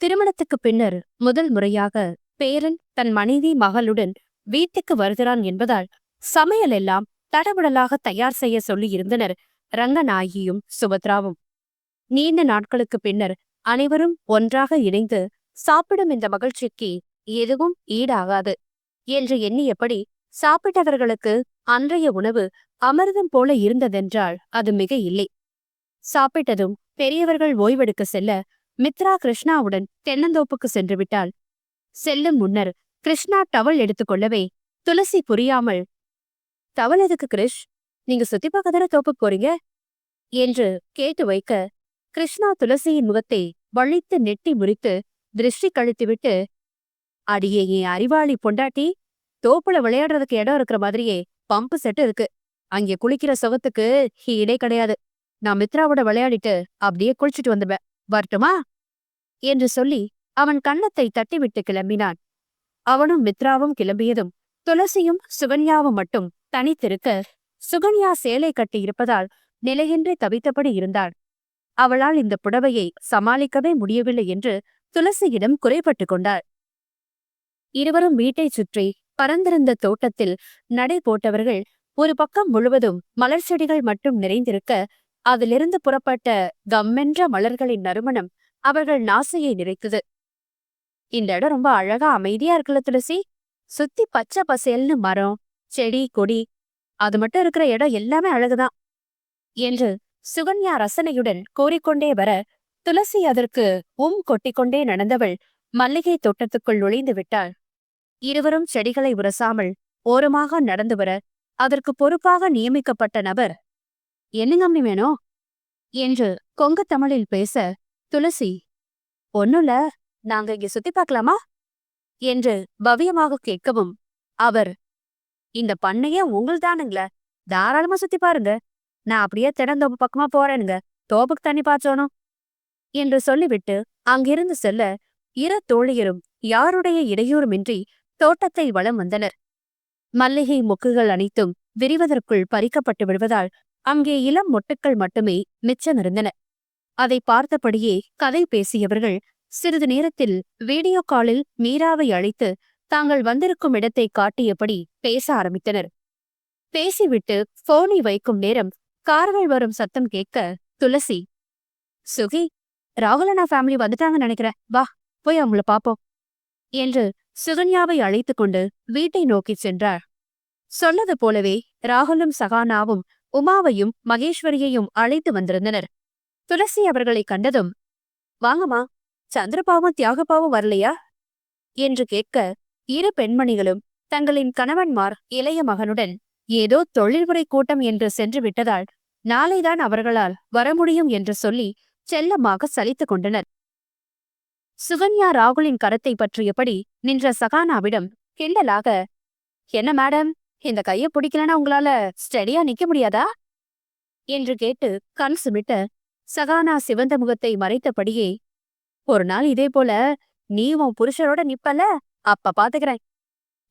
திருமணத்துக்கு பின்னர் முதல் முறையாக பேரன் தன் மனைவி மகளுடன் வீட்டுக்கு வருகிறான் என்பதால் சமையல் எல்லாம் தடபுடலாக தயார் செய்ய சொல்லியிருந்தனர் ரங்கநாயகியும் சுபத்ராவும். நீண்ட நாட்களுக்கு பின்னர் அனைவரும் ஒன்றாக இணைந்து சாப்பிடும் இந்த மகிழ்ச்சிக்கு எதுவும் ஈடாகாது என்று எண்ணியபடி சாப்பிட்டவர்களுக்கு அன்றைய உணவு அமிர்தம் போல இருந்ததென்றால் அது மிக இல்லை சாப்பிட்டதும் பெரியவர்கள் ஓய்வெடுக்க செல்ல மித்ரா கிருஷ்ணாவுடன் தென்னந்தோப்புக்கு சென்று விட்டாள். செல்லும் முன்னர் கிருஷ்ணா டவல் எடுத்துக்கொள்ளவே துளசி புரியாமல் டவல் எதுக்கு கிருஷ்? நீங்க சுத்தி பார்க்க தானே தோப்புக்கு போறீங்க? என்று கேட்டு வைக்க கிருஷ்ணா துளசியின் முகத்தை வழித்து நெட்டி முறித்து திருஷ்டி கழித்துவிட்டு அடியே என் அறிவாளி பொண்டாட்டி? தோப்புல விளையாடுறதுக்கு இடம் இருக்கிற மாதிரியே பம்பு செட்டு இருக்கு. அங்கே குளிக்கிற சுகத்துக்கு இடை கிடையாது. நான் மித்ராவோட விளையாடிட்டு அப்படியே குளிச்சிட்டு வந்துடுவேன். வரட்டுமா? என்று சொல்லி அவன் கன்னத்தை தட்டிவிட்டு கிளம்பினான். அவனும் மித்ராவும் கிளம்பியதும் துளசியும் சுகன்யாவும் மட்டும் தனித்திருக்க சுகன்யா சேலை கட்டி இருப்பதால் நிலையின்றி தவித்தபடி இருந்தாள். அவளால் இந்த புடவையை சமாளிக்கவே முடியவில்லை என்று துளசியிடம் குறைபட்டு கொண்டாள். இருவரும் வீட்டைச் சுற்றி பரந்திருந்த தோட்டத்தில் நடை போட்டவர்கள் ஒரு பக்கம் முழுவதும் மலர் செடிகள் மட்டும் நிறைந்திருக்க அதிலிருந்து புறப்பட்ட கம்மென்ற மலர்களின் நறுமணம் அவர்கள் நாசையை நிறைத்தது. இந்த இடம் ரொம்ப அழகா அமைதியா இருக்குல்ல துளசி? சுத்தி பச்சை பசேல்னு மரம் செடி கொடி அது மட்டும் இருக்கிற இடம் எல்லாமே அழகுதான். என்று சுகன்யா ரசனையுடன் கூறிக்கொண்டே வர துளசி அதற்கு உம் கொட்டிக்கொண்டே நடந்தவள் மல்லிகை தோட்டத்துக்குள் நுழைந்து விட்டாள். இருவரும் செடிகளை உரசாமல் ஓரமாக நடந்து வர அதற்கு பொறுப்பாக நியமிக்கப்பட்ட நபர் என்னங்க அம்மி வேணும்? என்று கொங்கு தமிழில் பேச துளசி ஒண்ணுல நாங்க இங்க சுத்தி பார்க்கலாமா? என்று பவ்யமாக கேட்கவும் அவர் இந்த பண்ணையே உங்கள்தானுங்கள தாராளமா சுத்தி பாருங்க. நான் அப்படியே திறந்தோப்பு பக்கமா போறேனுங்க. தோப்புக்கு தண்ணி பாய்ச்சோனும் என்று சொல்லிவிட்டு அங்கிருந்து செல்ல இரு தோழியரும் யாருடைய இடையூறுமின்றி தோட்டத்தை வலம் வந்தனர். மல்லிகை மொக்குகள் அனைத்தும் விரிவதற்குள் பறிக்கப்பட்டு விடுவதால் அங்கே இளம் மொட்டுக்கள் மட்டுமே மிச்சமிருந்தன அதை பார்த்தபடியே கதை பேசியவர்கள் சிறிது நேரத்தில் வீடியோ காலில் மீராவை அழைத்து தாங்கள் வந்திருக்கும் இடத்தை காட்டியபடி பேச ஆரம்பித்தனர். பேசிவிட்டு போனை வைக்கும் நேரம் கார்கள் வரும் சத்தம் கேட்க துளசி சுகி ராகுலனா ஃபேமிலி வந்துட்டாங்கன்னு நினைக்கிறேன். வா போய் அவங்கள பாப்போம். என்று சுகன்யாவை அழைத்துக் கொண்டு வீட்டை நோக்கிச் சென்றார் சொன்னது போலவே ராகுலும் சகானாவும் உமாவையும் மகேஸ்வரியையும் அழைத்து வந்திருந்தனர். துளசி அவர்களை கண்டதும் வாங்கம்மா சந்திரபாவும் தியாகப்பாவும் வரலையா? என்று கேட்க இரு பெண்மணிகளும் தங்களின் கணவன்மார் இளைய மகனுடன் ஏதோ தொழில்முறை கூட்டம் என்று சென்று விட்டதால் நாளைதான் அவர்களால் வர முடியும் என்று சொல்லி செல்லமாக சலித்துக் கொண்டனர். சுகன்யா ராகுலின் கரத்தை பற்றியபடி நின்ற சகானாவிடம் கிண்டலாக என்ன மேடம் இந்த கைய பிடிக்கலனா உங்களால ஸ்டெடியா நிக்க முடியாதா? என்று கேட்டு கண் சுமிட்ட சகானா சிவந்த முகத்தை மறைத்தபடியே ஒரு நாள் இதே போல நீ உன் புருஷரோட நிப்பல அப்ப பாத்துக்கிறேன்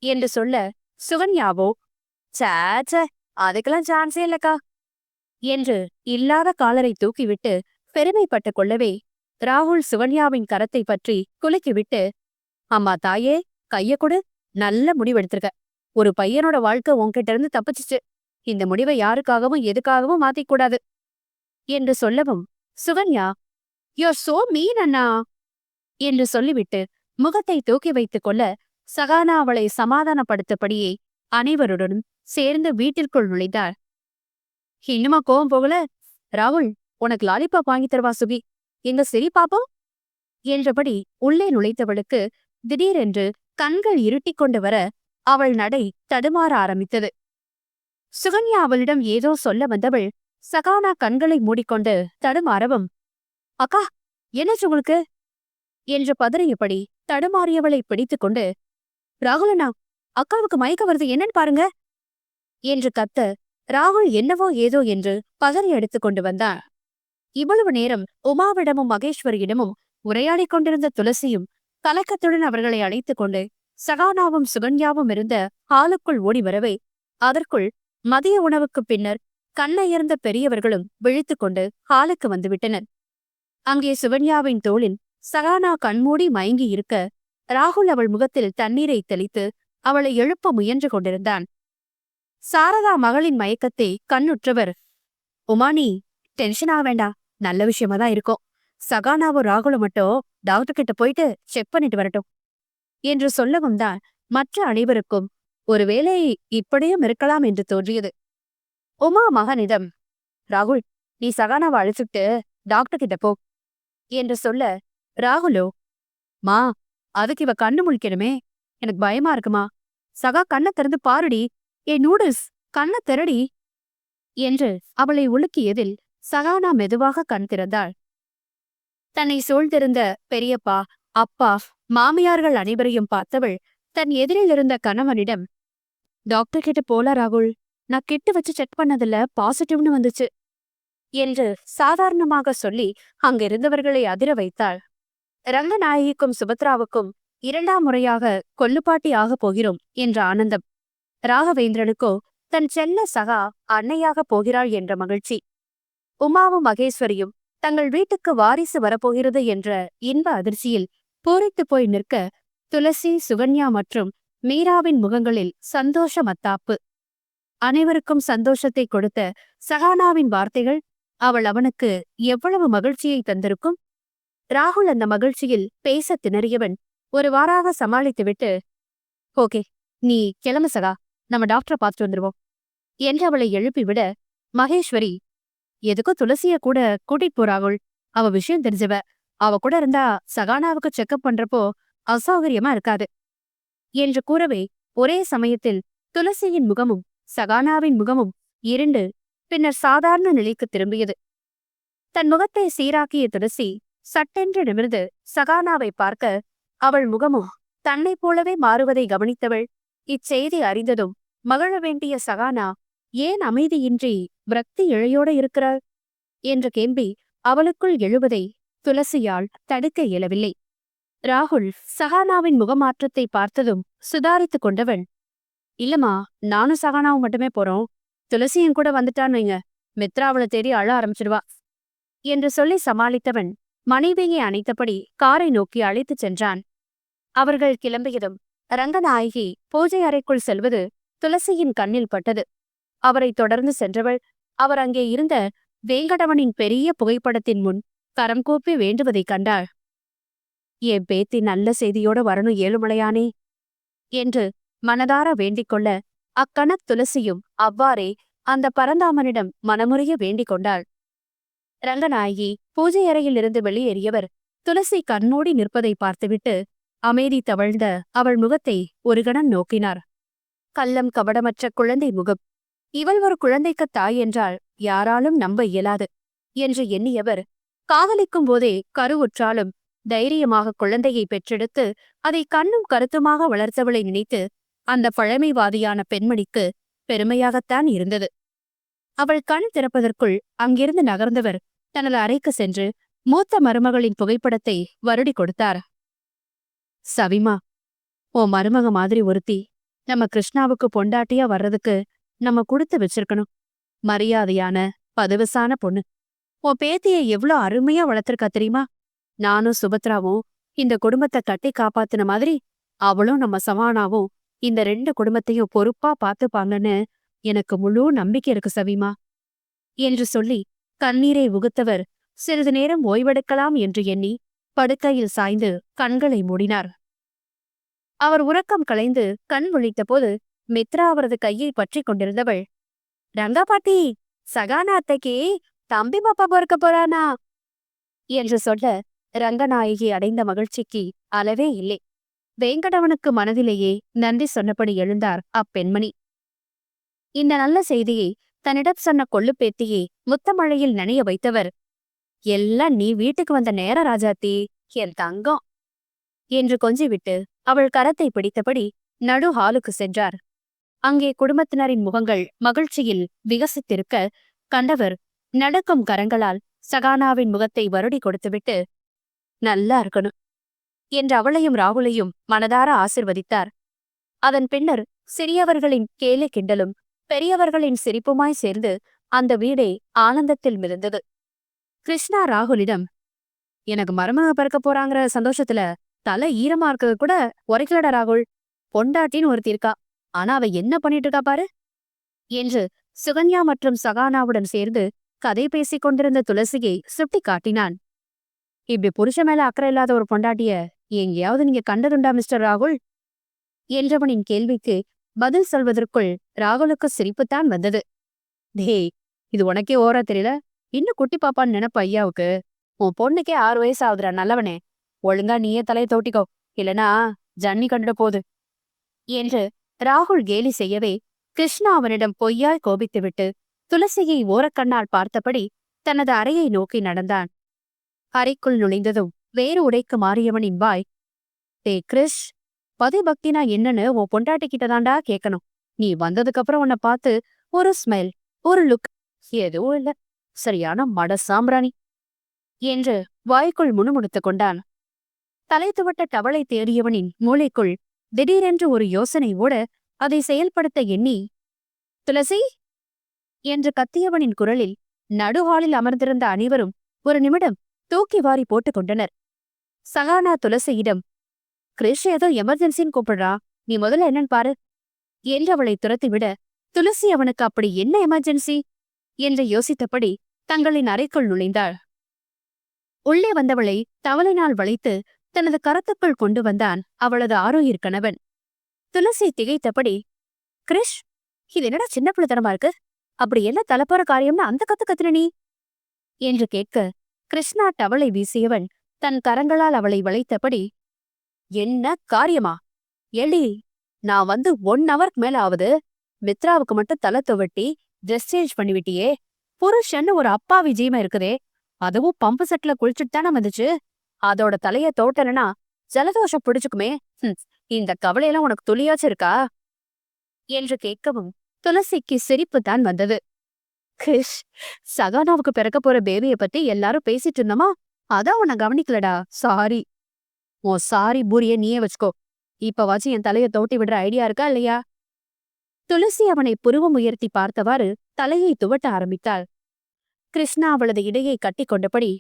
என்று சொல்ல சுகன்யாவோ சேச்ச அதுக்கெல்லாம் சான்ஸே இல்லக்கா என்று இல்லாத காலரை தூக்கிவிட்டு பெருமைப்பட்டுக் கொள்ளவே ராகுல் சுகன்யாவின் கரத்தை பற்றி குலுக்கிவிட்டு அம்மா தாயே கைய கொடு நல்ல முடிவெடுத்திருக்க. ஒரு பையனோட வாழ்க்கை உன்கிட்ட இருந்து தப்பிச்சிச்சு. இந்த முடிவை யாருக்காகவும் எதுக்காகவும் மாத்திக் கூடாது என்று சொல்லவும் சுகன்யா யோர் சோ மீன் அண்ணா. என்று சொல்லிவிட்டு முகத்தை தூக்கி வைத்துக் கொள்ள சகானா அவளை சமாதானப்படுத்தபடியே அனைவருடனும் சேர்ந்து வீட்டிற்குள் நுழைந்தார் இன்னுமா கோவம் போகல? ராகுல் உனக்கு லாலிபாப் வாங்கி தருவா சுகி. எங்க சரி பாப்போம்? என்றபடி உள்ளே நுழைத்தவளுக்கு திடீரென்று கண்கள் இருட்டிக் கொண்டு வர அவள் நடை தடுமாற ஆரம்பித்தது. சுகன்யா அவளிடம் ஏதோ சொல்ல வந்தவள் சகானா கண்களை மூடிக்கொண்டு தடுமாறவும் அக்கா என்னாச்சு உங்களுக்கு? என்று பதறியபடி தடுமாறியவளை பிடித்துக்கொண்டு ராகுலண்ணா அக்காவுக்கு மயக்க வருது என்னன்னு பாருங்க என்று கத்த ராகுல் என்னவோ ஏதோ என்று பதறி எடுத்துக் கொண்டு வந்தான். இவ்வளவு நேரம் உமாவிடமும் மகேஸ்வரியிடமும் உரையாடிக் கொண்டிருந்த துளசியும் கலக்கத்துடன் அவர்களை அழைத்துக் கொண்டு சகானாவும் சுகன்யாவும் இருந்த ஹாலுக்குள் ஓடி வரவே அதற்குள் மதிய உணவுக்குப் பின்னர் கண்ணயர்ந்த பெரியவர்களும் விழித்துக் கொண்டு ஹாலுக்கு வந்துவிட்டனர். அங்கே சுகன்யாவின் தோளில் சகானா கண்மூடி மயங்கி இருக்க ராகுல் அவள் முகத்தில் தண்ணீரை தெளித்து அவளை எழுப்ப முயன்று கொண்டிருந்தான். சாரதா மகளின் மயக்கத்தை கண்ணுற்றவர் உமானி டென்ஷன் ஆக வேண்டாம் நல்ல விஷயமா தான் இருக்கும். சகானாவும் ராகுலும் மட்டும் டாக்டர் கிட்ட போயிட்டு செக் பண்ணிட்டு வரட்டும். என்று சொல்லவும் தான் மற்ற அனைவருக்கும் ஒருவேளை இப்படியும் இருக்கலாம் என்று தோன்றியது. உமா மகனிடம் ராகுல் நீ சகானாவை அழைச்சிட்டு டாக்டர் கிட்ட போ என்று சொல்ல ராகுலோ மா அதுக்கு இவ கண்ணு முழிக்கணுமே. எனக்கு பயமா இருக்குமா? சகா கண்ணை திறந்து பாருடி. ஏ நூடுல்ஸ் கண்ணை திறடி என்று அவளை உலுக்கியதில் சகானா மெதுவாக கண் திறந்தாள். தன்னை சூழ்ந்திருந்த பெரியப்பா அப்பா மாமியார்கள் அனைவரையும் பார்த்தவள் தன் எதிரில் இருந்த கணவனிடம் டாக்டர் கிட்ட போல ராகுல் நான் கிட்டு வச்சு செக் பண்ணதுல பாசிட்டிவ்னு வந்துச்சு என்று சாதாரணமாக சொல்லி அங்கிருந்தவர்களை அதிர வைத்தாள். ரங்கநாயகிக்கும் சுபத்ராவுக்கும் இரண்டாம் முறையாக கொல்லுப்பாட்டி ஆகப் போகிறோம் என்ற ஆனந்தம். ராகவேந்திரனுக்கோ தன் செல்ல சகா அன்னையாக போகிறாள் என்ற மகிழ்ச்சி. உமாவும் மகேஸ்வரியும் தங்கள் வீட்டுக்கு வாரிசு வரப்போகிறது என்ற இன்ப அதிர்ச்சியில் பூரித்து போய் நிற்க துளசி சுகன்யா மற்றும் மீராவின் முகங்களில் சந்தோஷ மத்தாப்பு. அனைவருக்கும் சந்தோஷத்தை கொடுத்த சஹானாவின் வார்த்தைகள் அவள் அவனுக்கு எவ்வளவு மகிழ்ச்சியை தந்திருக்கும்? ராகுல் அந்த மகிழ்ச்சியில் பேசத் திணறியவன் ஒரு வாராக சமாளித்துவிட்டு ஓகே நீ கிளம்பு சகா நம்ம டாக்டரை பார்த்துட்டு வந்துருவோம் என்று அவளை எழுப்பிவிட மகேஸ்வரி எதுக்கோ துளசிய கூட கூட்டிட்டு போறாகுள் அவ விஷயம் தெரிஞ்சவ அவ கூட இருந்தா சகானாவுக்கு செக்கப் பண்றப்போ அசௌகரியமா இருக்காது. என்று கூறவே ஒரே சமயத்தில் துளசியின் முகமும் சகானாவின் முகமும் இருண்டு பின்னர் சாதாரண நிலைக்கு திரும்பியது. தன் முகத்தை சீராக்கிய துளசி சட்டென்று நிமிர்ந்து சகானாவை பார்க்க அவள் முகமும் தன்னைப் போலவே மாறுவதை கவனித்தவள் இச்செய்தி அறிந்ததும் மகிழ வேண்டிய சகானா ஏன் அமைதியின்றி விரக்தி இழையோட இருக்கிறாள் என்ற கேள்வி அவளுக்குள் எழுவதை துளசியால் தடுக்க இயலவில்லை. ராகுல் சகானாவின் முகமாற்றத்தை பார்த்ததும் சுதாரித்துக் கொண்டவன் இல்லம்மா நானும் சகானாவும் மட்டுமே போறோம். துளசியும் கூட வந்துட்டான்னு வைங்க. மித்ரா அவளை தேடி அழ ஆரம்பிச்சிடுவா. என்று சொல்லி சமாளித்தவன் மனைவியை அணைத்தபடி காரை நோக்கி அழைத்துச் சென்றான். அவர்கள் கிளம்பியதும் ரங்கநாயகி பூஜை அறைக்குள் செல்வது துளசியின் கண்ணில் பட்டது. அவரை தொடர்ந்து சென்றவள் அவர் அங்கே இருந்த வேங்கடவனின் பெரிய புகைப்படத்தின் முன் கரம் கூப்பி வேண்டுவதைக் கண்டாள். என் பேத்தி நல்ல செய்தியோட வரணும் ஏழுமலையானே என்று மனதார வேண்டிக் கொள்ள அக்கணத் துளசியும் அவ்வாறே அந்த பரந்தாமனிடம் மனமுறைய வேண்டிக் கொண்டாள். ரங்கநாயகி பூஜை அறையிலிருந்து வெளியேறியவர் துளசி கண்ணோடி நிற்பதை பார்த்துவிட்டு அமைதி தவழ்ந்த அவள் முகத்தை ஒரு கணம் நோக்கினார். கள்ளம் கபடமற்ற குழந்தை முகம். இவள் ஒரு குழந்தைக்குத் தாய் என்றால் யாராலும் நம்ப இயலாது என்று எண்ணியவர் காதலிக்கும் போதே கருவுற்றாலும் தைரியமாக குழந்தையை பெற்றெடுத்து அதை கண்ணும் கருத்துமாக வளர்த்தவளை நினைத்து அந்த பழமைவாதியான பெண்மணிக்கு பெருமையாகத்தான் இருந்தது. அவள் கண் திறப்பதற்குள் அங்கிருந்து நகர்ந்தவர் தனது அறைக்கு சென்று மூத்த மருமகளின் புகைப்படத்தை வருடி கொடுத்தார். சவிமா ஓ மருமக மாதிரி ஒருத்தி நம்ம கிருஷ்ணாவுக்கு பொண்டாட்டியா வர்றதுக்கு நம்ம கொடுத்து வச்சிருக்கணும். மரியாதையான பதவசான பொண்ணு. உன் பேத்தியை எவ்ளோ அருமையா வளர்த்துருக்கா தெரியுமா? நானும் சுபத்ராவும் இந்த குடும்பத்தை கட்டி காப்பாத்துன மாதிரி அவளும் நம்ம சமானாவும் இந்த ரெண்டு குடும்பத்தையும் பொறுப்பா பாத்துப்பாங்கன்னு எனக்கு முழு நம்பிக்கை இருக்கு சவிமா. என்று சொல்லி கண்ணீரை உகுத்தவர் சிறிது நேரம் ஓய்வெடுக்கலாம் என்று எண்ணி படுக்கையில் சாய்ந்து கண்களை மூடினார். அவர் உறக்கம் கலைந்து கண் விழித்தபோது மித்ரா அவரது கையை பற்றிக் கொண்டிருந்தவள் ரங்கா பாட்டி சகானா அத்தைக்கு தம்பி பாப்பா பொறுக்க போறானா? என்று சொல்ல ரங்கநாயகி அடைந்த மகிழ்ச்சிக்கு அளவே இல்லை. வேங்கடவனுக்கு மனதிலேயே நன்றி சொன்னபடி எழுந்தார் அப்பெண்மணி. இந்த நல்ல செய்தியை தன்னிடம் சொன்ன கொள்ளுப்பேத்தியை முத்தமழையில் நனைய வைத்தவர் எல்லாம் நீ வீட்டுக்கு வந்த நேர ராஜாத்தி என் தங்கம் என்று கொஞ்சிவிட்டு அவள் கரத்தை பிடித்தபடி நடு ஹாலுக்கு சென்றார். அங்கே குடும்பத்தினரின் முகங்கள் மகிழ்ச்சியில் விகசித்திருக்க கண்டவர் நடக்கும் கரங்களால் சகானாவின் முகத்தை வருடி கொடுத்துவிட்டு நல்லா இருக்கணும் என்று அவளையும் ராகுலையும் மனதார ஆசிர்வதித்தார். அதன் பின்னர் சிறியவர்களின் கேலி கிண்டலும் பெரியவர்களின் சிரிப்புமாய் சேர்ந்து அந்த வீடே ஆனந்தத்தில் மிதந்தது. கிருஷ்ணா ராகுலிடம் எனக்கு மருமக பிறக்க போறாங்கிற சந்தோஷத்துல தலை ஈரமா இருக்கிறது கூட உரைக்கலடா ராகுல். பொண்டாட்டின்னு ஒருத்தி இருக்கா. ஆனா அவ என்ன பண்ணிட்டு இருக்கா பாரு என்று சுகன்யா மற்றும் சகானாவுடன் சேர்ந்து கதை பேசிக் கொண்டிருந்த துளசியை சுட்டி காட்டினான். இப்படி புருஷ மேல அக்கறை இல்லாத ஒரு பொண்டாட்டிய எங்கேயாவது நீங்க கண்டதுண்டா மிஸ்டர் ராகுல்? என்றவனின் கேள்விக்கு பதில் சொல்வதற்குள் ராகுலுக்கு சிரிப்புத்தான் வந்தது. டேய் இது உனக்கே ஓரா தெரியல? இன்னும் குட்டி பாப்பான்னு நினைப்ப ஐயாவுக்கு? உன் பொண்ணுக்கே ஆறு வயசு ஆகுதுரா நல்லவனே. ஒழுங்கா நீயே தலையை தோட்டிக்கோ. இல்லனா ஜன்னி கண்டுட போது என்று ராகுல் கேலி செய்யவே கிருஷ்ணா அவனிடம் பொய்யாய் கோபித்துவிட்டு துளசியை ஓரக்கண்ணால் பார்த்தபடி தனது அறையை நோக்கி நடந்தான். அறைக்குள் நுழைந்ததும் வேறு உடைக்கு மாறியவனின் வாய் டே கிரிஷ் பதிபக்தினா என்னன்னு உன் பொண்டாட்டி தாண்டா கேட்கணும் நீ வந்ததுக்கு அப்புறம் உன்னை பார்த்து ஒரு ஸ்மெல் ஒரு லுக் எதுவும் இல்ல. சரியான மட சாம்பிராணி என்று வாய்க்குள் முணுமுணுத்துக் கொண்டான். தலை துவட்ட டவலை தேடியவனின் மூளைக்குள் திடீரென்று ஒரு யோசனை ஓட அதை செயல்படுத்த எண்ணி துளசி என்று கத்தியவனின் குரலில் நடுஹாலில் அமர்ந்திருந்த அனைவரும் ஒரு நிமிடம் தூக்கி வாரி போட்டுக் கொண்டனர். சகானா துளசியிடம் கிரிஷ் ஏதோ எமர்ஜென்சின்னு கூப்பிடுறா. நீ முதல்ல என்னன்னு பாரு. என்று அவளை துரத்திவிட துளசி அவனுக்கு அப்படி என்ன எமர்ஜென்சி? என்று யோசித்தபடி தங்களின் அறைக்குள் நுழைந்தாள். உள்ளே வந்தவளை தவளினால் வளைத்து தனது கரத்துக்குள் கொண்டு வந்தான் அவளது ஆரோயிர் கணவன். துளசி திகைத்தபடி கிரிஷ் இது என்னடா சின்ன பிள்ளைத்தனமா இருக்கு? அப்படி என்ன தலைப்போற காரியம்னு அந்த கத்து கத்துன நீ? என்று கேட்க கிருஷ்ணா டவளை வீசியவன் தன் கரங்களால் அவளை வளைத்தபடி என்ன காரியமா? எலி நான் வந்து ஒன் ஹவர்க்கு மேல ஆகுது மித்ராவுக்கு மட்டும் தலை துவட்டி ட்ரெஸ் சேஞ்ச் பண்ணிவிட்டியே புருஷன்னு ஒரு அப்பா விஜயமா இருக்குதே அதுவும் பம்பு செட்ல குளிச்சுட்டு தானே வந்துச்சு அதோட தலைய தோட்டலனா ஜலதோஷம் பிடிச்சுக்குமே இந்த கவலையெல்லாம் உனக்கு துளியாச்சு இருக்கா? என்று கேட்கவும் துளசிக்கு சிரிப்பு தான் வந்தது. கிஷ் சகானாவுக்கு பிறக்க போற பேபிய பத்தி எல்லாரும் பேசிட்டு இருந்தோமா? அதான் உன்னை கவனிக்கலடா சாரி உன் சாரி பூரிய நீயே வச்சுக்கோ. இப்பவாச்சும் என் தலையை தோட்டி விடுற ஐடியா இருக்கா இல்லையா? துளசி அவனை புருவம் உயர்த்தி பார்த்தவாறு தலையை துவட்ட ஆரம்பித்தாள். கிருஷ்ணா அவளது இடையை கட்டி கொண்டபடி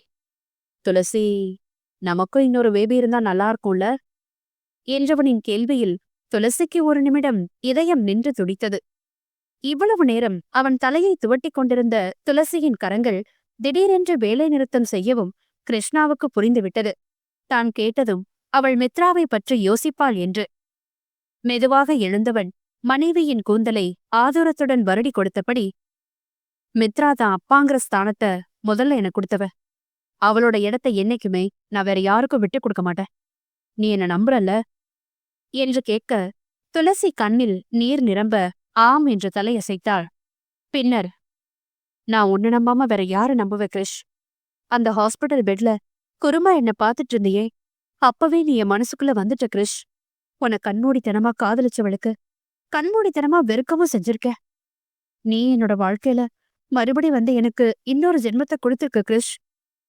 துளசி நமக்கும் இன்னொரு பேபி இருந்தா நல்லா இருக்கும்ல? என்றவனின் கேள்வியில் துளசிக்கு ஒரு நிமிடம் இதயம் நின்று துடித்தது. இவ்வளவு நேரம் அவன் தலையை துவட்டிக் கொண்டிருந்த துளசியின் கரங்கள் திடீரென்று வேலை நிறுத்தம் செய்யவும் கிருஷ்ணாவுக்கு புரிந்துவிட்டது. தான் கேட்டதும் அவள் மித்ராவை பற்றி யோசிப்பாள் என்று. மெதுவாக எழுந்தவன் மனைவியின் கூந்தலை ஆதூரத்துடன் வருடி கொடுத்தபடி மித்ரா தான் அப்பாங்கிற ஸ்தானத்தை முதல்ல எனக்கு கொடுத்தவ. அவளோட இடத்தை என்னைக்குமே நான் வேற யாருக்கும் விட்டு கொடுக்க மாட்டேன். நீ என்ன நம்புறல்ல? என்று கேட்க துளசி கண்ணில் நீர் நிரம்ப ஆம் என்று தலையசைத்தாள். பின்னர் நான் ஒன்னு நம்பாம வேற யார நம்புவ கிரிஷ்? அந்த ஹாஸ்பிட்டல் பெட்ல குருமா என்ன பாத்துட்டு இருந்தியே. அப்பவே நீ என் மனசுக்குள்ள வந்துட்ட கிரிஷ். உன கண்மூடித்தனமா காதலிச்சவளுக்கு கண்மூடித்தனமா வெறுக்கவும் செஞ்சிருக்க. நீ என்னோட வாழ்க்கையில மறுபடி வந்து எனக்கு இன்னொரு ஜென்மத்தை கொடுத்துருக்க கிரிஷ்.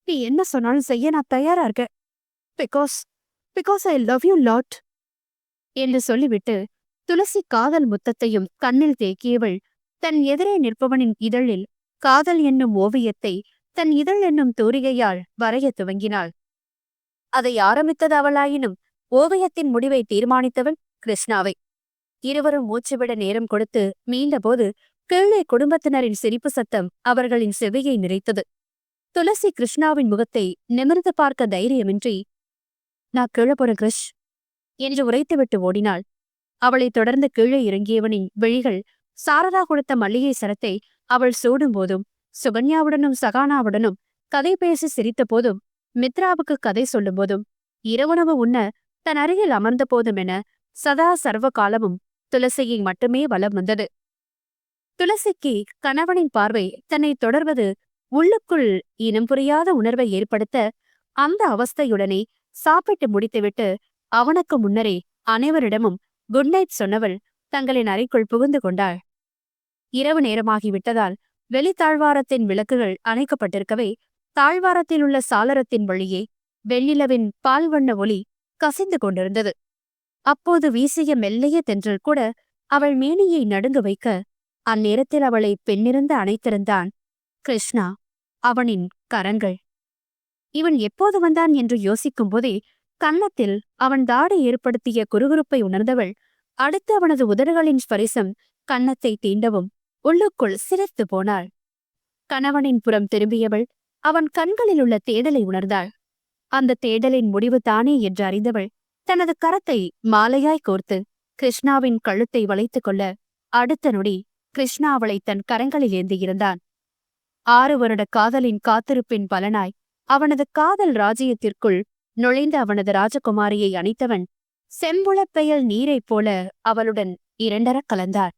நீ என்ன சொன்னாலும் செய்ய நான் தயாரா இருக்கேன் because because I love you lot என்று சொல்லிவிட்டு துளசி காதல் முத்தத்தையும் கண்ணில் தேக்கியவள் தன் எதிரே நிற்பவனின் இதழில் காதல் என்னும் ஓவியத்தை தன் இதழ் என்னும் தூரிகையால் வரையத் துவங்கினாள். அதை ஆரம்பித்தது அவளாயினும் ஓவியத்தின் முடிவை தீர்மானித்தவள் கிருஷ்ணாவை. இருவரும் மூச்சுவிட நேரம் கொடுத்து மீண்டபோது கீழே குடும்பத்தினரின் சிரிப்பு சத்தம் அவர்களின் செவியை நிறைத்தது. துளசி கிருஷ்ணாவின் முகத்தை நிமிர்ந்து பார்க்க தைரியமின்றி நான் கீழே போற கிருஷ் என்று உரைத்துவிட்டு ஓடினாள். அவளைத் தொடர்ந்து கீழே இறங்கியவனின் விழிகள் சாரதா கொடுத்த மல்லிகை சரத்தை அவள் சூடும்போதும் சுகன்யாவுடனும் சகானாவுடனும் கதை பேசி சிரித்த போதும் மித்ராவுக்கு கதை சொல்லும்போதும் இரவுணவு உண்ண தன் அருகில் அமர்ந்த போதும் என சதா சர்வ காலமும் துளசியை மட்டுமே வலம் வந்தது. துளசிக்கு கணவனின் பார்வை தன்னை தொடர்வது உள்ளுக்குள் இனம் புரியாத உணர்வை ஏற்படுத்த அந்த அவஸ்தையுடனே சாப்பிட்டு முடித்துவிட்டு அவனுக்கு முன்னரே அனைவரிடமும் குட் நைட் சொன்னவள் தங்களின் அறைக்குள் புகுந்து கொண்டாள். இரவு நேரமாகிவிட்டதால் வெளித்தாழ்வாரத்தின் விளக்குகள் அணைக்கப்பட்டிருக்கவே தாழ்வாரத்தில் உள்ள சாளரத்தின் வழியே வெண்ணிலவின் பால்வண்ண ஒளி கசிந்து கொண்டிருந்தது. அப்போது வீசிய மெல்லிய தென்றல் கூட அவள் மேனியை நடுங்க வைக்க அந்நேரத்தில் அவளை பெண்ணிருந்து அணைத்திருந்தான் கிருஷ்ணா அவனின் கரங்கள். இவன் எப்போது வந்தான்? என்று யோசிக்கும்போதே கன்னத்தில் அவன் தாடி ஏற்படுத்திய குறுகுறுப்பை உணர்ந்தவள் அடுத்து அவனது உதடுகளின் ஸ்பரிசம் கன்னத்தை தீண்டவும் உள்ளுக்குள் சிரித்து போனாள். கணவனின் புறம் திரும்பியவள் அவன் கண்களில் உள்ள தேடலை உணர்ந்தாள். அந்த தேடலின் முடிவு தானே என்று அறிந்தவள் தனது கரத்தை மாலையாய் கோர்த்து கிருஷ்ணாவின் கழுத்தை வளைத்துக் கொள்ள அடுத்த நொடி கிருஷ்ணா அவளை தன் கரங்களில் ஏந்தியிருந்தான் ஆறு வருட காதலின் காத்திருப்பின் பலனாய் அவனது காதல் ராஜ்யத்திற்குள் நுழைந்த அவனது ராஜகுமாரியை அணைத்தவன் செம்புளப்பெயல் நீரைப் போல அவளுடன் இரண்டர கலந்தார்.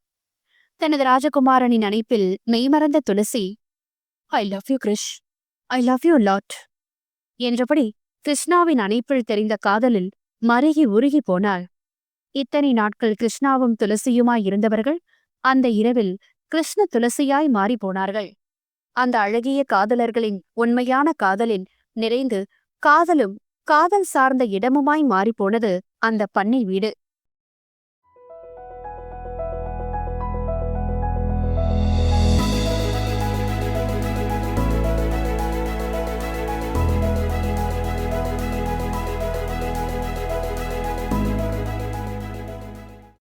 தனது ராஜகுமாரனின் அணைப்பில் மெய்மறந்த Thulasi I love you Krish I love you lot என்றபடி கிருஷ்ணாவின் அணைப்பில் தெரிந்த காதலில் மருகி உருகி போனாள். இத்தனை நாட்கள் கிருஷ்ணாவும் துளசியுமாய் இருந்தவர்கள் அந்த இரவில் கிருஷ்ண துளசியாய் மாறிப் போனார்கள். அந்த அழகிய காதலர்களின் உண்மையான காதலின் நிறைந்து காதலும் காதல் சார்ந்த இடமுமாய் மாறிப்போனது அந்த பண்ணை வீடு.